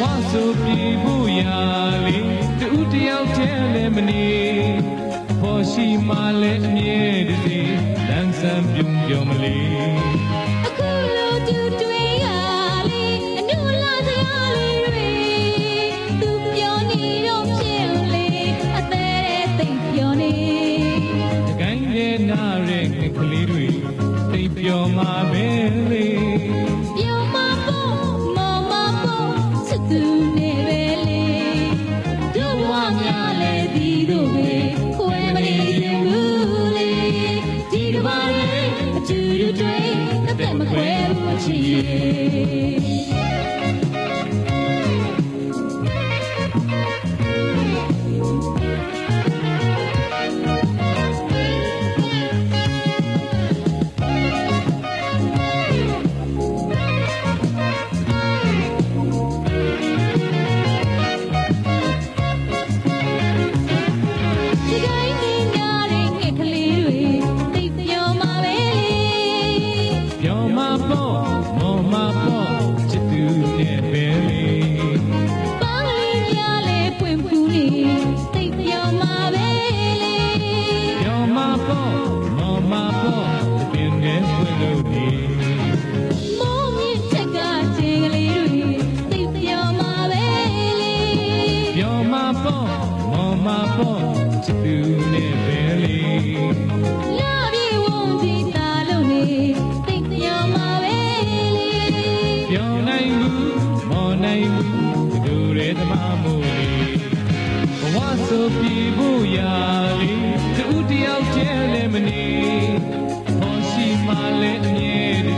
ဝဆိုပြီဖို့ရာလေးတူတယောက်တည်းလည်းမနေဖို့ရှိမှလည်းအမြဲတည်းလမ်းစံပြုံပြုံမလေးအခုလိုတူတွေ့ရလေးအနုလာစရာလေးတွေသူပြောနေတော့ဖြစ်လေအသေးတဲ့သိပြောနေတကိုင်းရဲ့နားရဲ့ကလေးတွေသိပြောမှာပဲလေ ခွဲ ရာလေတူတယောက်ကျဲလည်းမနေဟောရှိမှလည်းအမြဲတည်း